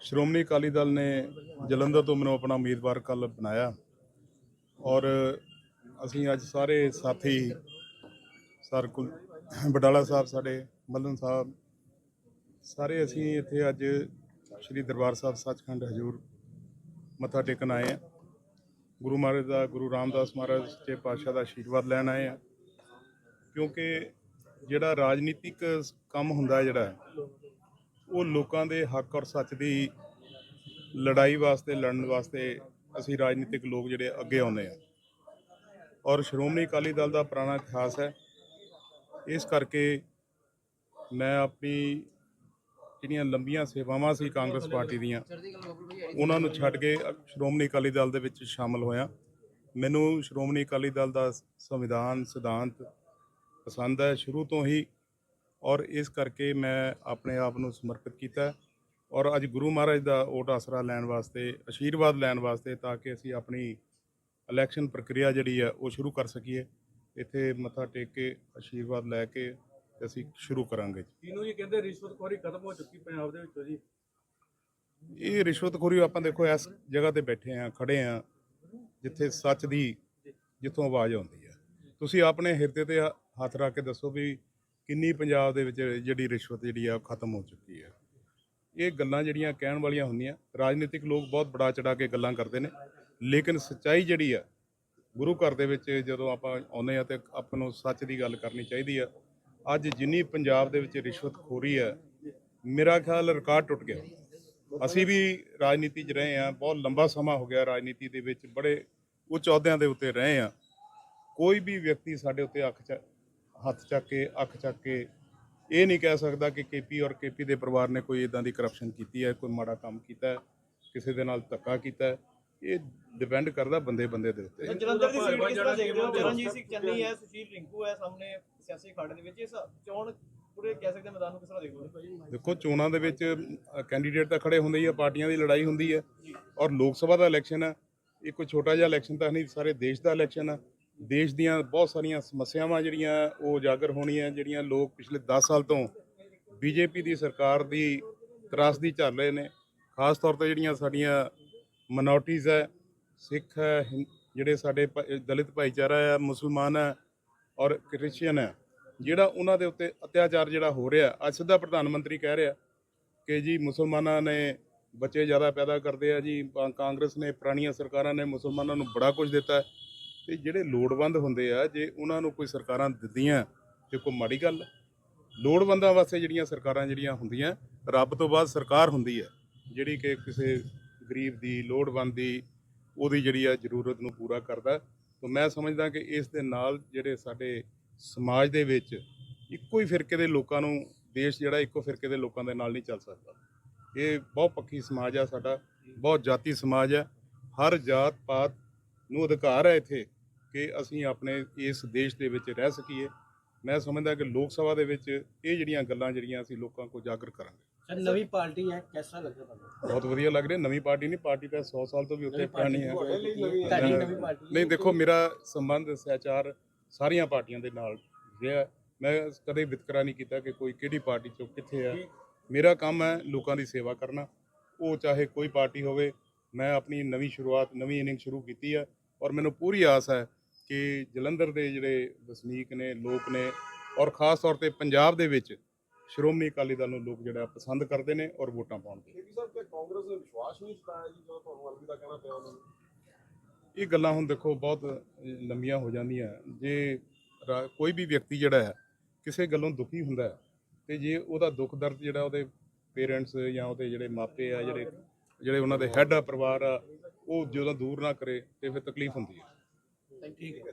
ਸ਼੍ਰੋਮਣੀ ਅਕਾਲੀ ਦਲ ਨੇ ਜਲੰਧਰ ਤੋਂ ਮੈਨੂੰ ਆਪਣਾ ਉਮੀਦਵਾਰ ਕੱਲ ਬਣਾਇਆ ਔਰ ਅਸੀਂ ਅੱਜ ਸਾਰੇ ਸਾਥੀ, ਸਰ ਕੁਲ, ਬਡਾਲਾ ਸਾਹਿਬ, ਸਾਡੇ ਮੱਲਨ ਸਾਹਿਬ, ਸਾਰੇ ਅਸੀਂ ਇੱਥੇ ਅੱਜ ਸ੍ਰੀ ਦਰਬਾਰ ਸਾਹਿਬ ਸੱਚਖੰਡ ਹਜੂਰ ਮੱਥਾ ਟੇਕਣ ਆਏ ਆ ਗੁਰੂ ਮਹਾਰਾਜ ਦਾ, ਗੁਰੂ ਰਾਮਦਾਸ ਮਹਾਰਾਜ ਸੱਚੇ ਪਾਤਸ਼ਾਹ ਦਾ ਆਸ਼ੀਰਵਾਦ ਲੈਣ ਆਏ ਆ ਕਿਉਂਕਿ ਜਿਹੜਾ ਰਾਜਨੀਤਿਕ ਕੰਮ ਹੁੰਦਾ ਜਿਹੜਾ ਉਹ ਲੋਕਾਂ ਦੇ ਹੱਕ ਔਰ ਸੱਚ ਦੀ ਲੜਾਈ ਵਾਸਤੇ, ਲੜਨ ਵਾਸਤੇ ਅਸੀਂ ਰਾਜਨੀਤਿਕ ਲੋਕ ਜਿਹੜੇ ਅੱਗੇ ਆਉਂਦੇ ਆ ਔਰ ਸ਼੍ਰੋਮਣੀ ਅਕਾਲੀ ਦਲ ਦਾ ਪੁਰਾਣਾ ਇਤਿਹਾਸ ਹੈ। ਇਸ ਕਰਕੇ ਮੈਂ ਆਪਣੀ ਜਿਹੜੀਆਂ ਲੰਬੀਆਂ ਸੇਵਾਵਾਂ ਸੀ ਕਾਂਗਰਸ ਪਾਰਟੀ ਦੀਆਂ, ਉਹਨਾਂ ਨੂੰ ਛੱਡ ਕੇ ਸ਼੍ਰੋਮਣੀ ਅਕਾਲੀ ਦਲ ਦੇ ਵਿੱਚ ਸ਼ਾਮਲ ਹੋਇਆ। ਮੈਨੂੰ ਸ਼੍ਰੋਮਣੀ ਅਕਾਲੀ ਦਲ ਦਾ ਸੰਵਿਧਾਨ, ਸਿਧਾਂਤ ਪਸੰਦ ਹੈ। ਸ਼ੁਰੂ ਤੋਂ ਹੀ ਔਰ ਇਸ ਕਰਕੇ ਮੈਂ ਆਪਣੇ ਆਪ ਨੂੰ ਸਮਰਪਿਤ ਕੀਤਾ ਔਰ ਅੱਜ ਗੁਰੂ ਮਹਾਰਾਜ ਦਾ ਓਟ ਆਸਰਾ ਲੈਣ ਵਾਸਤੇ ਆਸ਼ੀਰਵਾਦ ਲੈਣ ਵਾਸਤੇ ਤਾਂ ਕਿ ਅਸੀਂ ਆਪਣੀ ਇਲੈਕਸ਼ਨ ਪ੍ਰਕਿਰਿਆ ਜਿਹੜੀ ਹੈ ਉਹ ਸ਼ੁਰੂ ਕਰ ਸਕੀਏ। ਇੱਥੇ ਮੱਥਾ ਟੇਕ ਕੇ ਆਸ਼ੀਰਵਾਦ ਲੈ ਕੇ ਅਸੀਂ ਸ਼ੁਰੂ ਕਰਾਂਗੇ। ਇਹਨੂੰ ਜੀ ਕਹਿੰਦੇ ਰਿਸ਼ਵਤਖੋਰੀ ਖਤਮ ਹੋ ਚੁੱਕੀ ਪੰਜਾਬ ਦੇ ਵਿੱਚੋਂ ਜੀ? ਇਹ ਰਿਸ਼ਵਤਖੋਰੀ ਆਪਾਂ ਦੇਖੋ ਇਸ ਜਗ੍ਹਾ ਤੇ ਬੈਠੇ ਆ ਖੜੇ ਆ ਜਿੱਥੇ ਸੱਚ ਦੀ ਜਿੱਥੋਂ ਆਵਾਜ਼ ਆਉਂਦੀ ਹੈ। ਤੁਸੀਂ ਆਪਣੇ ਹਿਰਦੇ ਤੇ ਹੱਥ ਰੱਖ ਕੇ ਦੱਸੋ ਵੀ ਕਿੰਨੀ ਪੰਜਾਬ ਦੇ ਵਿੱਚ ਜਿਹੜੀ ਰਿਸ਼ਵਤ ਜਿਹੜੀ ਆ ਉਹ ਖਤਮ ਹੋ ਚੁੱਕੀ ਹੈ। ਇਹ ਗੱਲਾਂ ਜਿਹੜੀਆਂ ਕਹਿਣ ਵਾਲੀਆਂ ਹੁੰਦੀਆਂ, ਰਾਜਨੀਤਿਕ ਲੋਕ ਬਹੁਤ ਬੜਾ ਚੜਾ ਕੇ ਗੱਲਾਂ ਕਰਦੇ ਨੇ, ਲੇਕਿਨ ਸੱਚਾਈ ਜਿਹੜੀ ਆ, ਗੁਰੂ ਘਰ ਦੇ ਵਿੱਚ ਜਦੋਂ ਆਪਾਂ ਆਉਂਦੇ ਆ ਤੇ ਆਪਾਂ ਨੂੰ ਸੱਚ ਦੀ ਗੱਲ ਕਰਨੀ ਚਾਹੀਦੀ ਆ, ਅੱਜ ਜਿੰਨੀ ਪੰਜਾਬ ਦੇ ਵਿੱਚ ਰਿਸ਼ਵਤਖੋਰੀ ਹੈ ਮੇਰਾ ਖਿਆਲ ਰਿਕਾਰਡ ਟੁੱਟ ਗਿਆ। ਅਸੀਂ ਵੀ ਰਾਜਨੀਤੀ 'ਚ ਰਹੇ ਆ ਬਹੁਤ ਲੰਬਾ ਸਮਾਂ ਹੋ ਗਿਆ ਰਾਜਨੀਤੀ ਦੇ ਵਿੱਚ, ਬੜੇ ਉੱਚ ਅਹੁਦਿਆਂ ਦੇ ਉੱਤੇ ਰਹੇ ਆ ਕੋਈ ਵੀ ਵਿਅਕਤੀ ਸਾਡੇ ਉੱਤੇ ਅੱਖ ਚ ਹੱਥ ਚੱਕ ਕੇ ਅੱਖ ਚੱਕ ਕੇ ਇਹ ਨਹੀਂ ਕਹਿ ਸਕਦਾ ਕਿ ਕੇਪੀ ਔਰ ਕੇਪੀ ਦੇ ਪਰਿਵਾਰ ਨੇ ਕੋਈ ਇਦਾਂ ਦੀ ਕਰਪਸ਼ਨ ਕੀਤੀ ਹੈ ਕੋਈ ਮਾੜਾ ਕੰਮ ਕੀਤਾ ਹੈ ਕਿਸੇ ਦੇ ਨਾਲ ਧੱਕਾ ਕੀਤਾ ਹੈ। ਇਹ ਡਿਪੈਂਡ ਕਰਦਾ ਬੰਦੇ ਬੰਦੇ ਦੇ ਉੱਤੇ। ਜਲੰਧਰ ਦੀ ਸੀਟ ਕਿਸ ਤਰ੍ਹਾਂ ਦੇਖਦੇ ਹੋ? ਜਿਹੜਾ ਚਰਨਜੀਤ ਸਿੰਘ ਚੰਨੀ ਹੈ ਸੁਸ਼ੀਲ ਰਿੰਕੂ ਹੈ ਸਾਹਮਣੇ ਸਿਆਸੀ ਖਾੜੇ ਦੇ ਵਿੱਚ। ਇਸ ਚੋਣ ਪੂਰੇ ਕਹਿ ਸਕਦੇ ਹਾਂ ਮੈਦਾਨ ਨੂੰ ਕਿਸ ਤਰ੍ਹਾਂ ਦੇਖਦੇ ਹੋ? ਦੇਖੋ ਚੋਣਾਂ ਦੇ ਵਿੱਚ ਕੈਂਡੀਡੇਟ ਤਾਂ ਖੜੇ ਹੁੰਦੇ ਹੀ ਆ ਪਾਰਟੀਆਂ ਦੀ ਲੜਾਈ ਹੁੰਦੀ ਹੈ। ਔਰ ਲੋਕ ਸਭਾ ਦਾ ਇਲੈਕਸ਼ਨ ਹੈ ਇਹ ਕੋਈ ਛੋਟਾ ਜਿਹਾ ਇਲੈਕਸ਼ਨ ਤਾਂ ਨਹੀਂ ਸਾਰੇ ਦੇਸ਼ ਦਾ ਇਲੈਕਸ਼ਨ ਹੈ। ਦੇਸ਼ ਦੀਆਂ ਬਹੁਤ ਸਾਰੀਆਂ ਸਮੱਸਿਆਵਾਂ ਜਿਹੜੀਆਂ ਉਹ ਉਜਾਗਰ ਹੋਣੀਆਂ, ਜਿਹੜੀਆਂ ਲੋਕ ਪਿਛਲੇ 10 ਸਾਲ ਤੋਂ ਬੀਜੇਪੀ ਦੀ ਸਰਕਾਰ ਦੀ ਤਰਾਸਦੀ ਝੱਲ ਰਹੇ ਨੇ। ਖਾਸ ਤੌਰ ਤੇ ਜਿਹੜੀਆਂ ਸਾਡੀਆਂ ਮਨੋਰਟੀਜ਼ ਹੈ, ਸਿੱਖ ਹੈ, ਹਿੰ- ਜਿਹੜੇ ਸਾਡੇ ਭ- ਦਲਿਤ ਭਾਈਚਾਰਾ ਹੈ, ਮੁਸਲਮਾਨ ਹੈ ਔਰ ਕ੍ਰਿਸਚੀਅਨ ਹੈ, ਜਿਹੜਾ ਉਹਨਾਂ ਦੇ ਉੱਤੇ ਅਤਿਆਚਾਰ ਜਿਹੜਾ ਹੋ ਰਿਹਾ, ਅੱਜ ਸਿੱਧਾ ਪ੍ਰਧਾਨ ਮੰਤਰੀ ਕਹਿ ਰਿਹਾ ਕਿ ਜੀ ਮੁਸਲਮਾਨਾਂ ਨੇ ਬੱਚੇ ਜ਼ਿਆਦਾ ਪੈਦਾ ਕਰਦੇ ਆ ਜੀ ਕਾਂਗਰਸ ਨੇ, ਪੁਰਾਣੀਆਂ ਸਰਕਾਰਾਂ ਨੇ ਮੁਸਲਮਾਨਾਂ ਨੂੰ ਬੜਾ ਕੁਝ ਦਿੱਤਾ ਤੇ ਜਿਹੜੇ ਲੋੜਵੰਦ ਹੁੰਦੇ ਆ, ਜੇ ਉਹਨਾਂ ਨੂੰ ਕੋਈ ਸਰਕਾਰਾਂ ਦਿੰਦੀਆਂ, ਤੇ ਕੋਈ ਮਾੜੀ ਗੱਲ ਲੋੜਵੰਦਾਂ ਵਾਸਤੇ ਜਿਹੜੀਆਂ ਸਰਕਾਰਾਂ ਜਿਹੜੀਆਂ ਹੁੰਦੀਆਂ, ਰੱਬ ਤੋਂ ਬਾਅਦ ਸਰਕਾਰ ਹੁੰਦੀ ਹੈ ਜਿਹੜੀ ਕਿ ਕਿਸੇ ਗਰੀਬ ਦੀ, ਲੋੜਵੰਦ ਦੀ, ਉਹਦੀ ਜਿਹੜੀ ਆ ਜ਼ਰੂਰਤ ਨੂੰ ਪੂਰਾ ਕਰਦਾ। ਤਾਂ ਮੈਂ ਸਮਝਦਾ ਕਿ ਇਸ ਦੇ ਨਾਲ ਜਿਹੜੇ ਸਾਡੇ ਸਮਾਜ ਦੇ ਵਿੱਚ ਇੱਕੋ ਹੀ ਫਿਰਕੇ ਦੇ ਲੋਕਾਂ ਨੂੰ, ਦੇਸ਼ ਜਿਹੜਾ ਇੱਕੋ ਫਿਰਕੇ ਦੇ ਲੋਕਾਂ ਦੇ ਨਾਲ ਨਹੀਂ ਚੱਲ ਸਕਦਾ। ਇਹ ਬਹੁਤ ਪੱਕੀ ਸਮਾਜ ਆ ਸਾਡਾ, ਬਹੁਤ ਜਾਤੀ ਸਮਾਜ ਆ। ਹਰ ਜਾਤ ਪਾਤ ਨੂੰ ਅਧਿਕਾਰ ਹੈ ਇੱਥੇ। ਕਿ ਅਸੀਂ ਆਪਣੇ ਇਸ ਦੇਸ਼ ਦੇ ਵਿੱਚ ਰਹਿ ਸਕੀਏ। ਮੈਂ ਸਮਝਦਾ ਕਿ ਲੋਕ ਸਭਾ ਦੇ ਵਿੱਚ ਇਹ ਜਿਹੜੀਆਂ ਗੱਲਾਂ ਜਿਹੜੀਆਂ ਅਸੀਂ ਲੋਕਾਂ ਕੋਲ ਜਾਗਰ ਕਰਾਂਗੇ। ਸਰ ਨਵੀਂ ਪਾਰਟੀ ਹੈ ਕਿਹਦਾ ਲੱਗਦਾ ਤੁਹਾਨੂੰ? ਬਹੁਤ ਵਧੀਆ ਲੱਗ ਰਿਹਾ। ਨਵੀਂ ਪਾਰਟੀ ਨਹੀਂ ਪਾਰਟੀ ਤਾਂ 100 ਸਾਲ ਤੋਂ ਵੀ ਉੱਤੇ ਪੁਰਾਣੀ ਹੈ। ਨਹੀਂ ਦੇਖੋ ਮੇਰਾ ਸੰਬੰਧ ਸਹਿਚਾਰ ਸਾਰੀਆਂ ਪਾਰਟੀਆਂ ਦੇ ਨਾਲ ਰਿਹਾ ਮੈਂ ਕਦੇ ਵਿਤਕਰਾ ਨਹੀਂ ਕੀਤਾ ਕਿ ਕੋਈ ਕਿਹੜੀ ਪਾਰਟੀ ਚੋਂ ਕਿੱਥੇ ਆ ਮੇਰਾ ਕੰਮ ਹੈ ਲੋਕਾਂ ਦੀ ਸੇਵਾ ਕਰਨਾ। ਉਹ ਚਾਹੇ ਕੋਈ ਪਾਰਟੀ ਹੋਵੇ ਮੈਂ ਆਪਣੀ ਨਵੀਂ ਸ਼ੁਰੂਆਤ ਨਵੀਂ ਇਨਿੰਗ ਸ਼ੁਰੂ ਕੀਤੀ ਹੈ। ਔਰ ਮੈਨੂੰ ਪੂਰੀ ਆਸ ਹੈ ਕਿ ਜਲੰਧਰ ਦੇ ਜਿਹੜੇ ਵਸਨੀਕ ਨੇ ਲੋਕ ਨੇ ਔਰ ਖਾਸ ਤੌਰ ਤੇ ਪੰਜਾਬ ਦੇ ਵਿੱਚ ਸ਼੍ਰੋਮਣੀ ਅਕਾਲੀ ਦਲ ਨੂੰ ਲੋਕ ਜਿਹੜਾ ਪਸੰਦ ਕਰਦੇ ਨੇ ਔਰ ਵੋਟਾਂ ਪਾਉਣਗੇ ਕੇਪੀ ਸਾਹਿਬ ਤੇ ਕਾਂਗਰਸ ਨੇ ਵਿਸ਼ਵਾਸ ਨਹੀਂ ਜਤਾਇਆ ਜੀ ਜਦੋਂ ਤੁਹਾਨੂੰ ਅਲਵਿਦਾ ਕਹਿਣਾ ਪਿਆ ਉਹਨਾਂ ਨੂੰ? ਇਹ ਗੱਲਾਂ ਹੁਣ ਦੇਖੋ ਬਹੁਤ ਲੰਮੀਆਂ ਹੋ ਜਾਂਦੀਆਂ। ਜੇ ਕੋਈ ਵੀ ਵਿਅਕਤੀ ਜਿਹੜਾ ਹੈ ਕਿਸੇ ਗੱਲੋਂ ਦੁਖੀ ਹੁੰਦਾ ਹੈ ਤੇ ਜੇ ਉਹਦਾ ਦੁੱਖ ਦਰਦ ਜਿਹੜਾ ਉਹਦੇ ਪੇਰੈਂਟਸ ਜਾਂ ਉਹਦੇ ਜਿਹੜੇ ਮਾਪੇ ਆ ਜਿਹੜੇ ਜਿਹੜੇ ਉਹਨਾਂ ਦੇ ਹੈੱਡ ਆ ਪਰਿਵਾਰ ਆ ਉਹ ਜਦੋਂ ਦੂਰ ਨਾ ਕਰੇ ਤੇ ਫਿਰ ਤਕਲੀਫ ਹੁੰਦੀ ਹੈ। ਠੀਕ ਹੈ